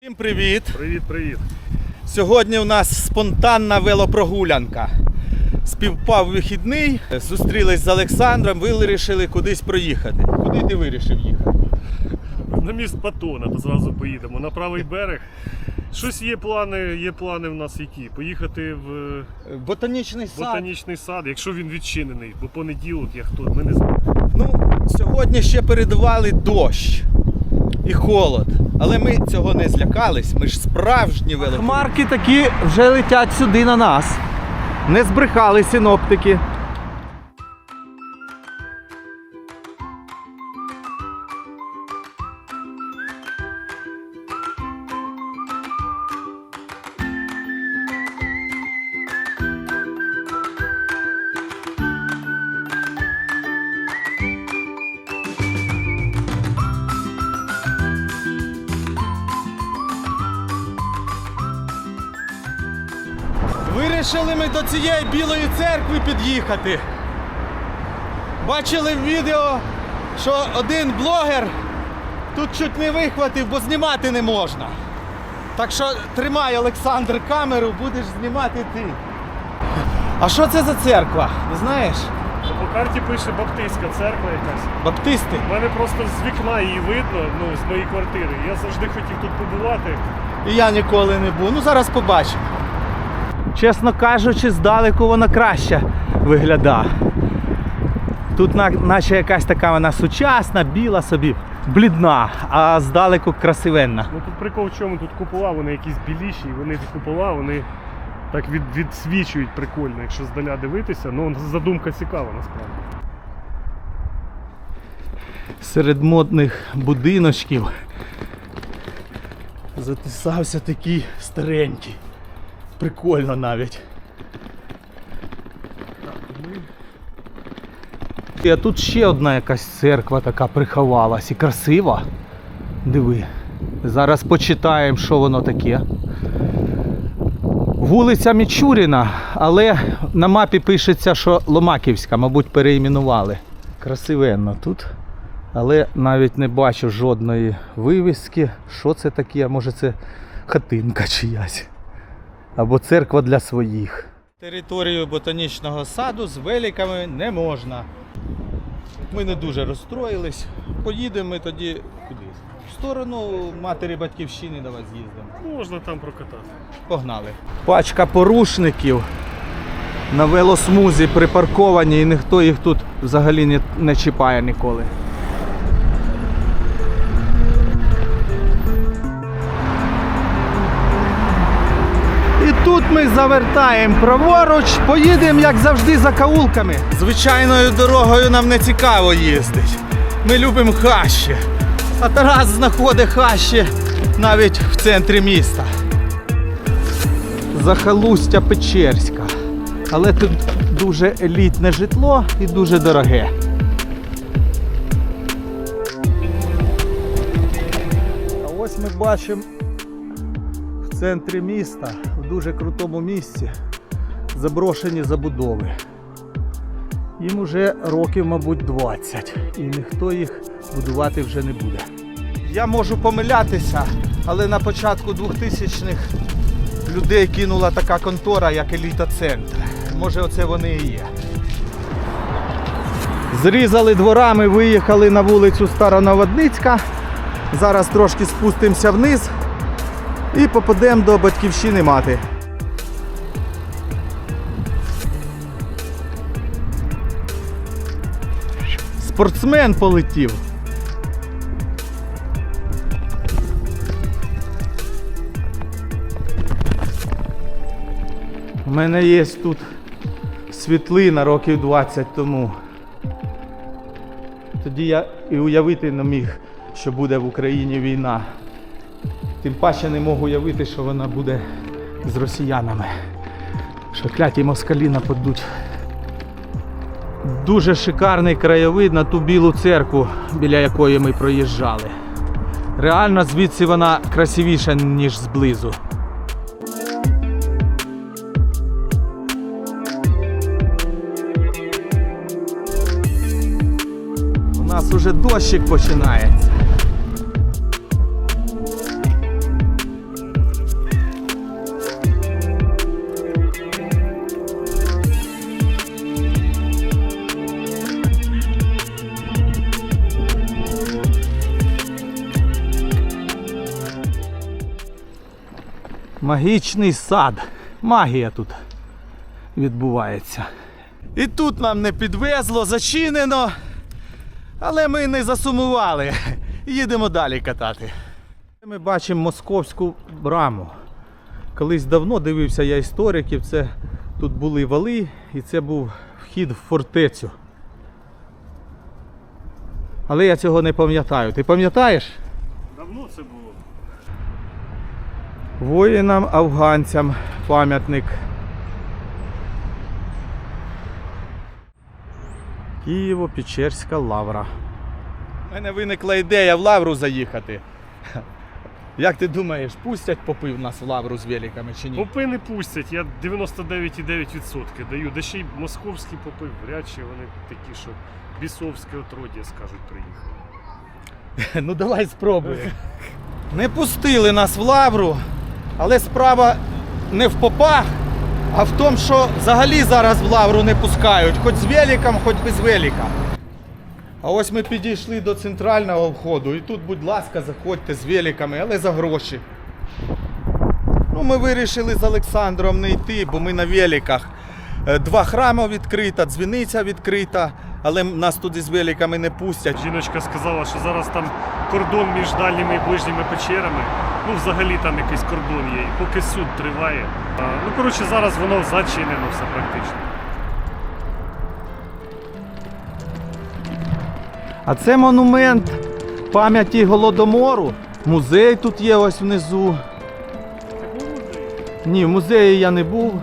Всім привіт! Привіт, привіт. Сьогодні у нас спонтанна велопрогулянка. Співпав вихідний, зустрілись з Олександром, ви вирішили кудись проїхати. Куди ти вирішив їхати? На міст Патона, то зразу поїдемо. На правий берег. Щось є плани, є плани в нас які. Поїхати в Ботанічний сад. ботанічний сад, якщо він відчинений, бо понеділок, як хто, ми не знаємо. Сьогодні ще передавали дощ і холод. Але ми цього не злякались, ми ж справжні великі. Хмарки такі вже летять сюди на нас. Не збрехали синоптики. Вирішили ми до цієї білої церкви під'їхати. Бачили в відео, що один блогер тут чуть не вихватив, бо знімати не можна. Так що тримай, Олександр, камеру, будеш знімати ти. А що це за церква? Не знаєш? По карті пише Баптистська церква якась. Баптисти. У мене просто з вікна її видно, ну, з моєї квартири. Я завжди хотів тут побувати. І я ніколи не був. Ну зараз побачимо. Чесно кажучи, здалеку вона краще виглядає. Тут наче якась така вона сучасна, біла собі, блідна, а здалеку красивенна. Ну тут прикол в чому, тут купола, вони якісь біліші, вони купола, вони так від, відсвічують прикольно, якщо здаля дивитися. Ну, задумка цікава насправді. Серед модних будиночків затисався такий старенький. Прикольно навіть. І а тут ще одна якась церква така приховалась і красива. Диви. Зараз почитаємо, що воно таке. Вулиця Мічуріна, але на мапі пишеться, що Ломаківська, мабуть, переіменували. Красивенно тут. Але навіть не бачу жодної вивіски. Що це таке? Може це хатинка чиясь. Або церква для своїх. Територію ботанічного саду з великами не можна. Ми не дуже розстроїлись. Поїдемо ми тоді куди? В сторону матері батьківщини давай з'їздимо. Можна там прокатати. Погнали. Пачка порушників на велосмузі припарковані і ніхто їх тут взагалі не, не чіпає ніколи. Ми завертаємо праворуч, поїдемо, як завжди, за каулками. Звичайною дорогою нам не цікаво їздить. Ми любимо хащі. А Тарас знаходить хащі навіть в центрі міста. Захалустя Печерська. Але тут дуже елітне житло і дуже дороге. А ось ми бачимо в центрі міста, дуже крутому місці, заброшені забудови. Їм уже років, мабуть, 20, і ніхто їх будувати вже не буде. Я можу помилятися, але на початку 2000-х людей кинула така контора, як еліта центр. Може, оце вони і є. Зрізали дворами, виїхали на вулицю Староноводницька. Зараз трошки спустимося вниз і попадемо до батьківщини мати. Спортсмен полетів. У мене є тут світлина років 20 тому. Тоді я і уявити не міг, що буде в Україні війна. Тим паче не можу уявити, що вона буде з росіянами. Що кляті москалі нападуть. Дуже шикарний краєвид на ту білу церкву, біля якої ми проїжджали. Реально звідси вона красивіша, ніж зблизу. У нас уже дощик починається. Магічний сад. Магія тут відбувається. І тут нам не підвезло, зачинено. Але ми не засумували. Їдемо далі катати. Ми бачимо московську браму. Колись давно дивився я істориків, це тут були вали і це був вхід в фортецю. Але я цього не пам'ятаю. Ти пам'ятаєш? Давно це було. Воїнам афганцям пам'ятник. Києво-Печерська лавра. У мене виникла ідея в лавру заїхати. Як ти думаєш, пустять попив нас в лавру з великами чи ні? Попи не пустять, я 99,9% даю. Да ще й московські попи, вряд чи вони такі, що бісовське отродя скажуть приїхали. Ну давай спробуємо. Не пустили нас в лавру, але справа не в попах, а в тому, що взагалі зараз в лавру не пускають, хоч з великом, хоч без велика. А ось ми підійшли до центрального входу і тут, будь ласка, заходьте з великами, але за гроші. Ну, ми вирішили з Олександром не йти, бо ми на великах. Е, Два храми відкрита, дзвіниця відкрита, але нас туди з великами не пустять. Жіночка сказала, що зараз там кордон між дальніми і ближніми печерами. Ну, взагалі там якийсь кордон є, і поки суд триває. А, ну, коротше, зараз воно зачинено все практично. А це монумент пам'яті Голодомору. Музей тут є ось внизу. Ні, в музеї я не був.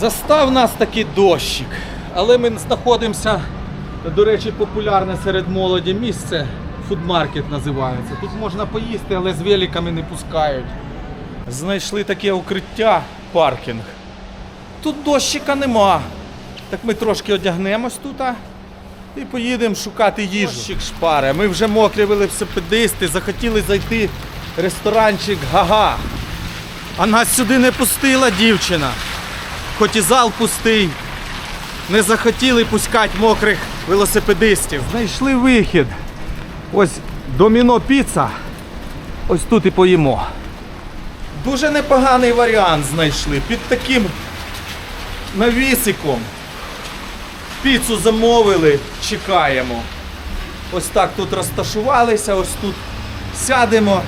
Застав нас такий дощик, але ми знаходимося, до речі, популярне серед молоді місце. Фудмаркет називається. Тут можна поїсти, але з великами не пускають. Знайшли таке укриття, паркінг. Тут дощика нема. Так ми трошки одягнемось тут і поїдемо шукати їжу. Дощик шпаре. Ми вже мокрі велосипедисти, захотіли зайти в ресторанчик Гага. А нас сюди не пустила дівчина хоч і зал пустий. Не захотіли пускати мокрих велосипедистів. Знайшли вихід. Ось доміно піца. Ось тут і поїмо. Дуже непоганий варіант знайшли. Під таким навісиком. Піцу замовили, чекаємо. Ось так тут розташувалися, ось тут сядемо.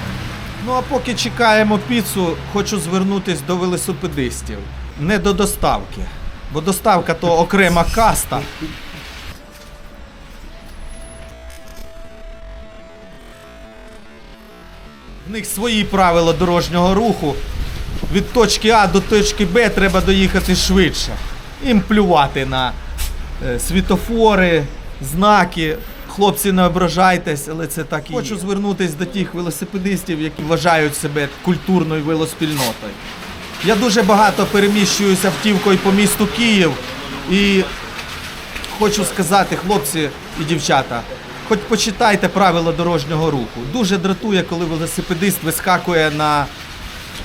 Ну а поки чекаємо піцу, хочу звернутися до велосипедистів. Не до доставки. Бо доставка то окрема каста. В них свої правила дорожнього руху. Від точки А до точки Б треба доїхати швидше. Їм плювати на е, світофори, знаки. Хлопці, не ображайтесь, але це так і Хочу звернутися до тих велосипедистів, які вважають себе культурною велоспільнотою. Я дуже багато переміщуюся автівкою по місту Київ і хочу сказати, хлопці і дівчата, хоч почитайте правила дорожнього руху. Дуже дратує, коли велосипедист вискакує на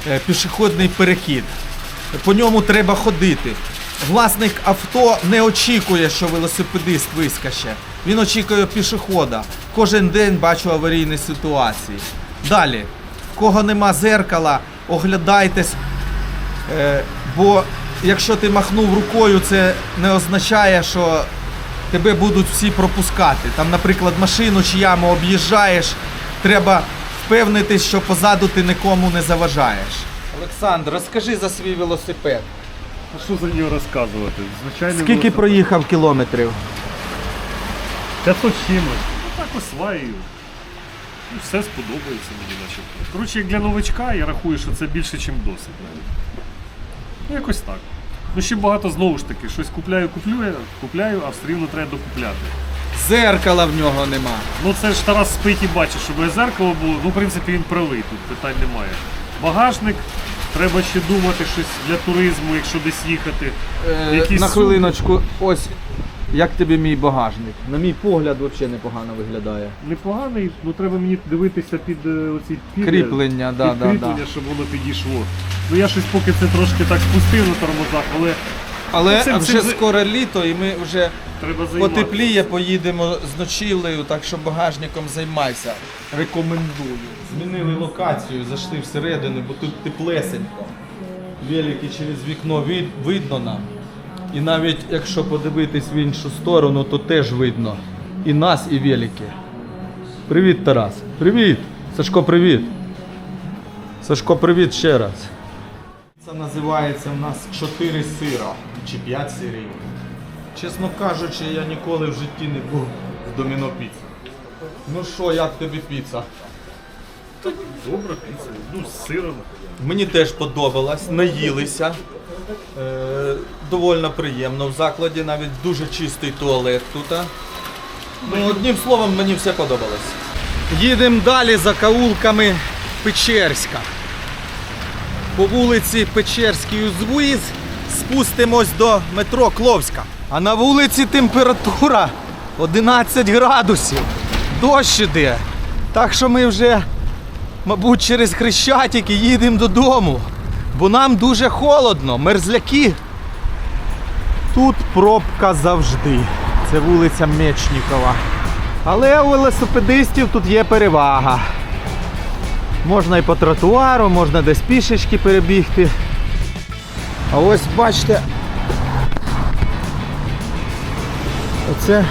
е, пішохідний перехід. По ньому треба ходити. Власник авто не очікує, що велосипедист вискаче. Він очікує пішохода. Кожен день бачу аварійні ситуації. Далі, в кого нема зеркала, оглядайтесь, бо якщо ти махнув рукою, це не означає, що тебе будуть всі пропускати. Там, наприклад, машину чи яму об'їжджаєш, треба впевнитись, що позаду ти нікому не заважаєш. Олександр, розкажи за свій велосипед. А що за нього розказувати? Звичайно, Скільки проїхав кілометрів? 500 чимось. Ну так осваюю. Ну, все сподобається мені начебто. Коротше, як для новичка, я рахую, що це більше, ніж досить навіть. Ну, якось так. Ну ще багато знову ж таки, щось купляю, куплю, купляю, а все рівно треба докупляти. Зеркала в нього нема. Ну це ж Тарас спить і бачить, щоб зеркало було. Ну, в принципі, він правий, тут питань немає. Багажник, треба ще думати щось для туризму, якщо десь їхати. Е, Якісь на сумки. хвилиночку, ось як тобі мій багажник. На мій погляд, взагалі непогано виглядає. Непоганий, ну треба мені дивитися під е, оці пілля, Кріплення, да, під да, кріплення, да. щоб воно підійшло. Ну я щось поки це трошки так спустив на тормозах, але Але Цим- вже цим скоро літо і ми вже треба займатися. потепліє, поїдемо з ночівлею, так що багажником займайся. Рекомендую. Змінили локацію, зайшли всередину, бо тут теплесенько. Велики через вікно від- видно нам. І навіть якщо подивитись в іншу сторону, то теж видно. І нас, і велики. Привіт, Тарас. Привіт. Сашко, привіт. Сашко, привіт ще раз. Це називається в нас 4 сира чи 5 сирів. Чесно кажучи, я ніколи в житті не був в доміно піці. Ну що, як тобі піца? Добре, піца. Ну, з сиром. Мені теж подобалось, наїлися. Е, довольно приємно. В закладі навіть дуже чистий туалет тут. Ну, одним словом, мені все подобалось. Їдемо далі за каулками Печерська. По вулиці Печерський узвіз спустимось до метро Кловська. А на вулиці температура 11 градусів. Дощ іде. Так що ми вже мабуть, через Хрещатик і їдемо додому. Бо нам дуже холодно, мерзляки. Тут пробка завжди. Це вулиця Мечнікова. Але у велосипедистів тут є перевага. Можна і по тротуару, можна десь пішечки перебігти. А ось бачите. Оце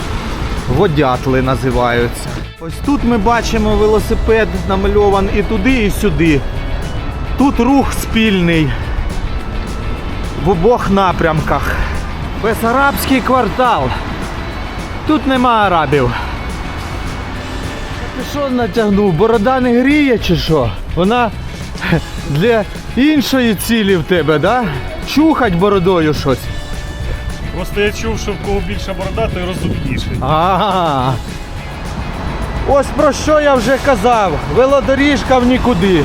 водятли називаються. Ось тут ми бачимо велосипед намальований і туди, і сюди. Тут рух спільний в обох напрямках. Бесарабський квартал. Тут нема арабів. Ти що натягнув? Борода не гріє чи що? Вона для іншої цілі в тебе, да? Чухать бородою щось. Просто я чув, що в кого більша борода, той розумніший. А. Ось про що я вже казав. Велодоріжка в нікуди.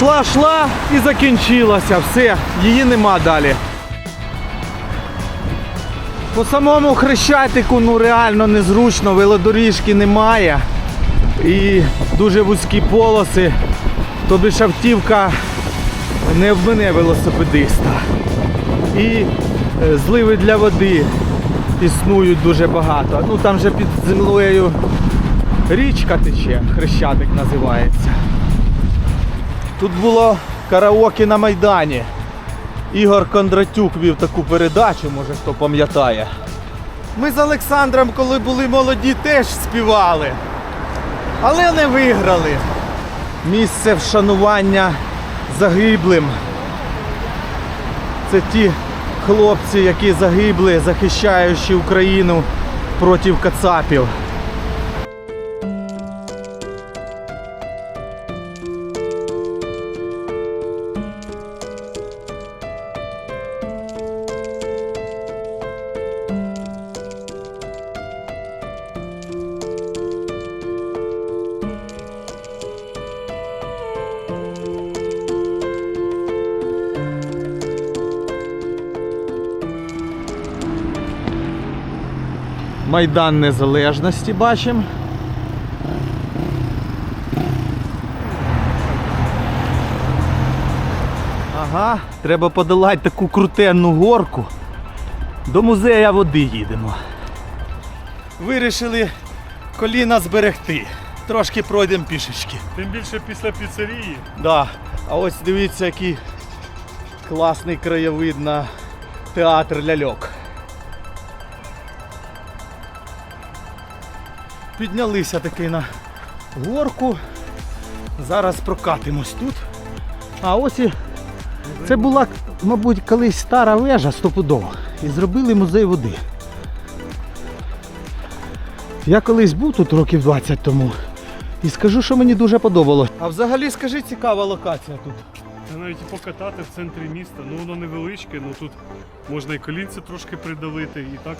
Шла, шла і закінчилася. Все, її нема далі. По самому хрещатику ну реально незручно, велодоріжки немає. І дуже вузькі полоси. Тобі ж автівка не в мене велосипедиста. І е, зливи для води існують дуже багато. Ну там же під землею річка тече, хрещатик називається. Тут було караоке на Майдані. Ігор Кондратюк вів таку передачу, може хто пам'ятає. Ми з Олександром, коли були молоді, теж співали. Але не виграли. Місце вшанування загиблим. Це ті хлопці, які загибли, захищаючи Україну проти кацапів. Майдан Незалежності бачимо. Ага, треба подолати таку крутенну горку. До музея води їдемо. Вирішили коліна зберегти. Трошки пройдемо пішечки. Тим більше після піцерії. Да. А ось дивіться, який класний краєвид на театр ляльок. Піднялися таки на горку. Зараз прокатимось тут. А ось і це була, мабуть, колись стара вежа стопудово. І зробили музей води. Я колись був тут років 20 тому. І скажу, що мені дуже подобалось. А взагалі скажи, цікава локація тут. Та навіть і покатати в центрі міста. Ну воно невеличке, ну тут можна і колінці трошки придавити, і так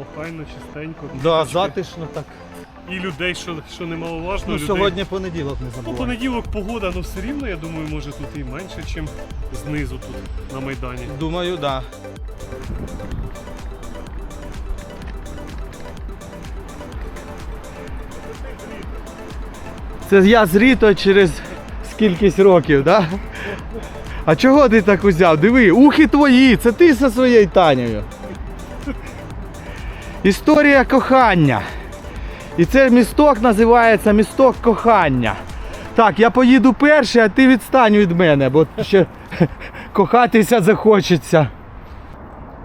охайно, чистенько. Да, затишно так. І людей, що, що немаловажно, Ну, людей. сьогодні понеділок не Ну, понеділок погода, ну все рівно, я думаю, може тут і менше, ніж знизу тут на Майдані. Думаю, так. Да. Це я з Ріто через скількись років, так? Да? А чого ти так узяв? Диви, ухи твої, це ти зі своєю Танею. Історія кохання. І цей місток називається місток кохання. Так, я поїду перший, а ти відстань від мене, бо ще кохатися захочеться.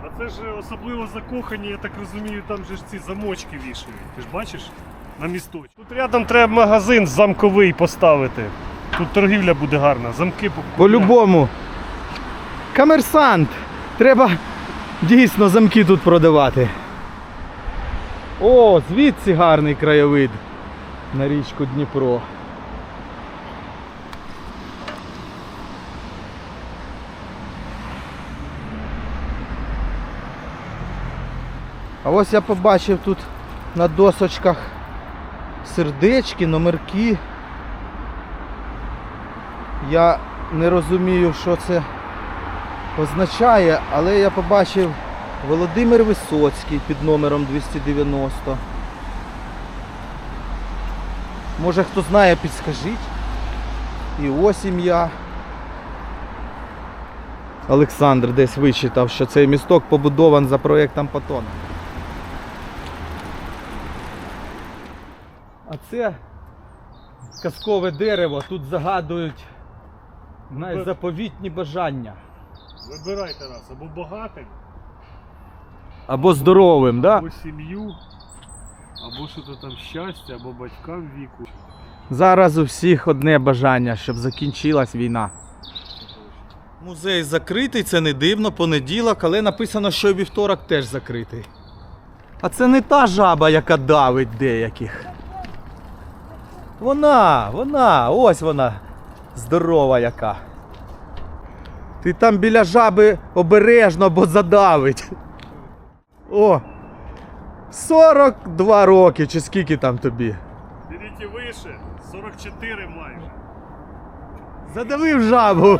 А це ж особливо закохані, я так розумію, там же ж ці замочки вішають. Ти ж бачиш? На місточку. Тут рядом треба магазин замковий поставити. Тут торгівля буде гарна, замки по- По-любому. Комерсант. Треба дійсно замки тут продавати. О, звідси гарний краєвид на річку Дніпро. А ось я побачив тут на досочках сердечки, номерки. Я не розумію, що це означає, але я побачив Володимир Висоцький під номером 290. Може хто знає, підскажіть. І ось. Олександр десь вичитав, що цей місток побудований за проєктом Патона. А це казкове дерево, тут загадують знаєш, заповітні бажання. Вибирай Тарас, або багатим, Або здоровим, да? або сім'ю, або що то там щастя, або батькам віку. Зараз у всіх одне бажання, щоб закінчилась війна. Музей закритий, це не дивно, понеділок, але написано, що і вівторок теж закритий. А це не та жаба, яка давить деяких. Вона, вона, ось вона, здорова яка. Ти там біля жаби обережно, бо задавить. О! 42 роки, чи скільки там тобі? Беріть вище, 44 майже. Задавив жабу.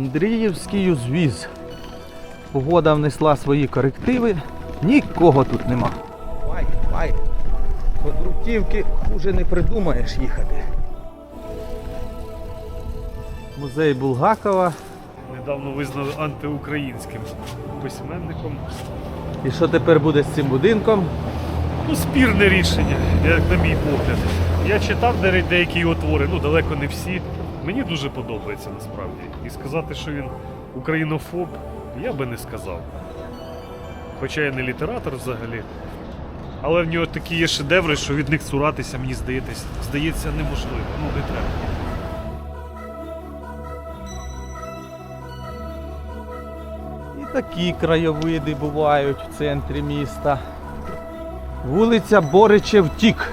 Андріївський узвіз. Погода внесла свої корективи. Нікого тут нема. Вай, вай. По Друківки хуже не придумаєш їхати. Музей Булгакова. Недавно визнали антиукраїнським письменником. І що тепер буде з цим будинком? Ну, спірне рішення, як на мій погляд. Я читав деякі його твори, ну далеко не всі. Мені дуже подобається насправді. І сказати, що він українофоб, я би не сказав. Хоча я не літератор взагалі. Але в нього такі є шедеври, що від них цуратися, мені здається, здається неможливо. Ну, не треба. Такі краєвиди бувають в центрі міста. Вулиця Боричев Тік.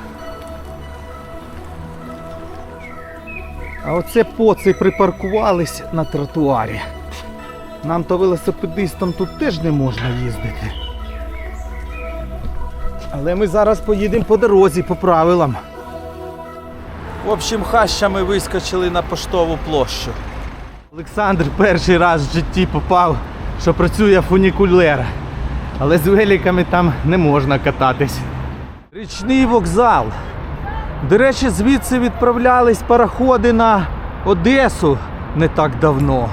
А оце поци припаркувались на тротуарі. Нам то велосипедистам тут теж не можна їздити. Але ми зараз поїдемо по дорозі по правилам. В общем, хащами вискочили на поштову площу. Олександр перший раз в житті попав, що працює фунікулер. Але з великами там не можна кататись. Річний вокзал. До речі, звідси відправлялись пароходи на Одесу не так давно.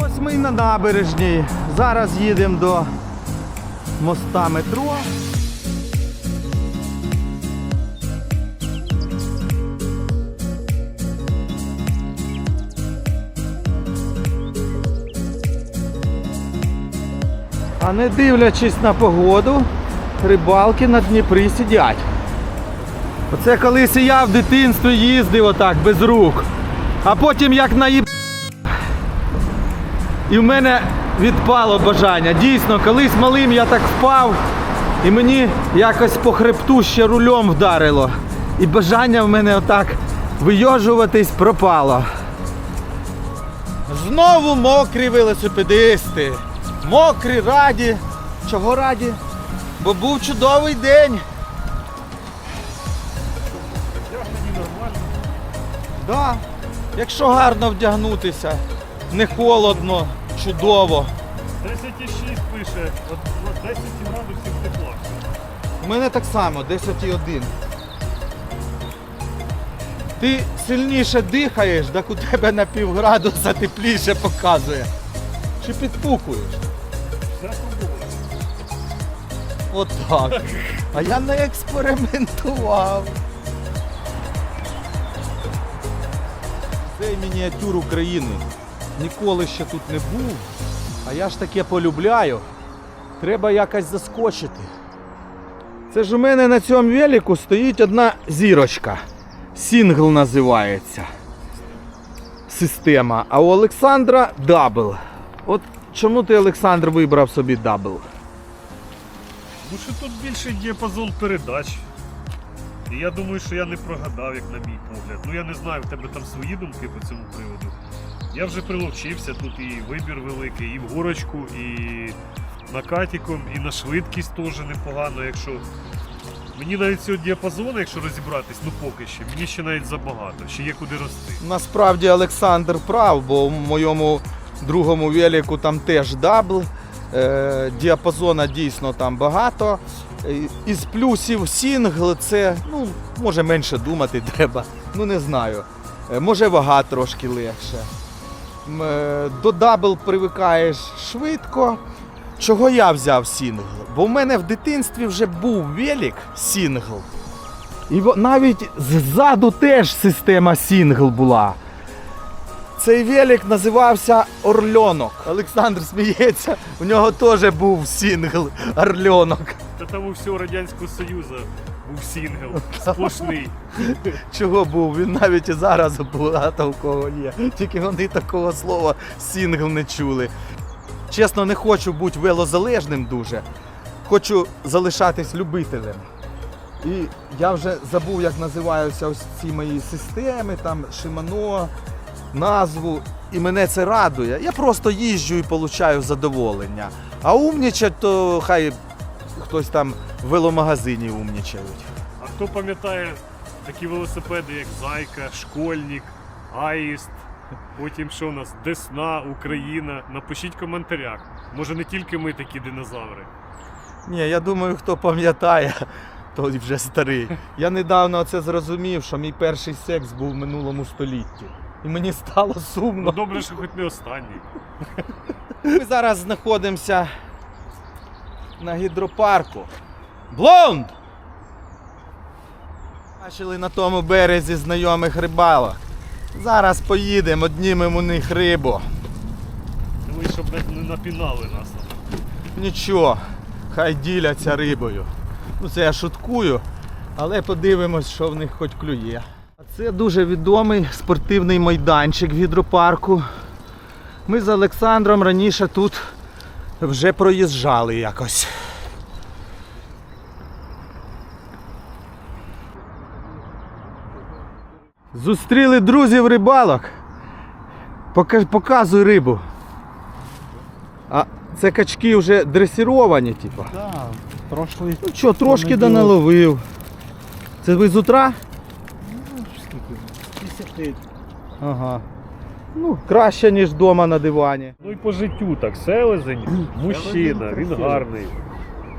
Ось ми і на набережній. Зараз їдемо до моста метро. А не дивлячись на погоду, рибалки на Дніпрі сидять. Оце колись я в дитинстві їздив отак без рук. А потім як наїб... І в мене відпало бажання. Дійсно, колись малим я так впав, і мені якось по хребту ще рулем вдарило. І бажання в мене отак вийожуватись пропало. Знову мокрі велосипедисти. Мокрі, раді. Чого раді? Бо був чудовий день. Да. Якщо гарно вдягнутися, не холодно, чудово. 10,6 пише, от, от 10 градусів тепла. У мене так само, 10,1. Ти сильніше дихаєш, так у тебе на півградуса тепліше показує. Чи підпукуєш? Все свобода. От так. А я не експериментував. Це мініатюр України. Ніколи ще тут не був. А я ж таке полюбляю. Треба якось заскочити. Це ж у мене на цьому велику стоїть одна зірочка. Сінгл називається. Система. А у Олександра дабл. От чому ти, Олександр, вибрав собі дабл? Ну що тут більший діапазон передач. І я думаю, що я не прогадав, як на мій погляд. Ну я не знаю, в тебе там свої думки по цьому приводу. Я вже приловчився, тут і вибір великий, і в горочку, і накатіком, і на швидкість теж непогано, якщо. Мені навіть цього діапазону, якщо розібратись, ну поки що, мені ще навіть забагато, ще є куди рости. Насправді Олександр прав, бо в моєму другому велику там теж дабл. Е, діапазона дійсно там багато. Е, Із плюсів сінгл це, ну, може менше думати треба. Ну не знаю. Е, Може вага трошки легше. До дабл привикаєш швидко. Чого я взяв сінгл? Бо в мене в дитинстві вже був велик сінгл. І навіть ззаду теж система сінгл була. Цей велик називався Орльонок. Олександр сміється, у нього теж був сінгл Орльонок. Та там у всього Радянського Союзу був сінгл сплошний. Чого був? Він навіть і зараз багато у кого є. Тільки вони такого слова сінгл не чули. Чесно, не хочу бути велозалежним дуже. Хочу залишатись любителем. І я вже забув, як називаються ось ці мої системи, там Шимано, назву. І мене це радує. Я просто їжджу і получаю задоволення. А умнічать, то хай хтось там в веломагазині умнічають. А хто пам'ятає такі велосипеди, як Зайка, Школьник, Аїст, потім що у нас Десна, Україна. Напишіть в коментарях. Може не тільки ми такі динозаври. Ні, я думаю, хто пам'ятає, той вже старий. Я недавно це зрозумів, що мій перший секс був в минулому столітті. І мені стало сумно. Ну добре, що хоч не останній. Ми зараз знаходимося на гідропарку. Блонд! Бачили на тому березі знайомих рибалок. Зараз поїдемо, однімемо у них рибу. Дивись, щоб не напінали нас. Нічого, хай діляться рибою. Ну це я шуткую, але подивимось, що в них хоч клює. Це дуже відомий спортивний майданчик в гідропарку. Ми з Олександром раніше тут вже проїжджали якось. Зустріли друзів рибалок. Показуй рибу. А це качки вже дресіровані, типу. Так, Да, прошлый Ну що, трошки да наловив. Це ви з утра? Скільки? Ага. Ну, краще, ніж вдома на дивані. Ну і по життю так, селезень, мужчина, він гарний.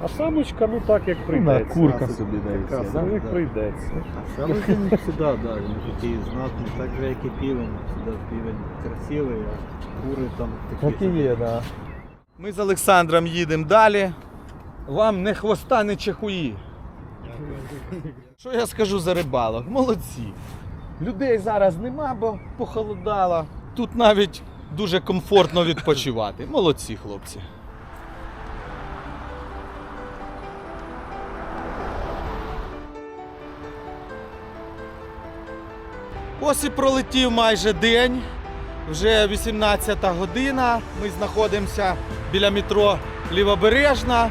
А самочка, ну так як прийдеться. курка собі Якраз, ну як прийдеться. Саме він завжди, да, він такий знатний, так же як і півень. Завжди півень красивий, а кури там такі. є, да. Ми з Олександром їдемо далі. Вам не хвоста, не чехуї. Що я скажу за рибалок? Молодці. Людей зараз нема, бо похолодало. Тут навіть дуже комфортно відпочивати. Молодці, хлопці. Ось і пролетів майже день. Вже 18 година. Ми знаходимося біля метро Лівобережна.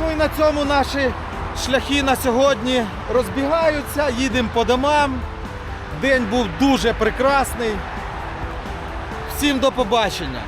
Ну і на цьому наші шляхи на сьогодні розбігаються, їдемо по домам. День був дуже прекрасний. Всім до побачення!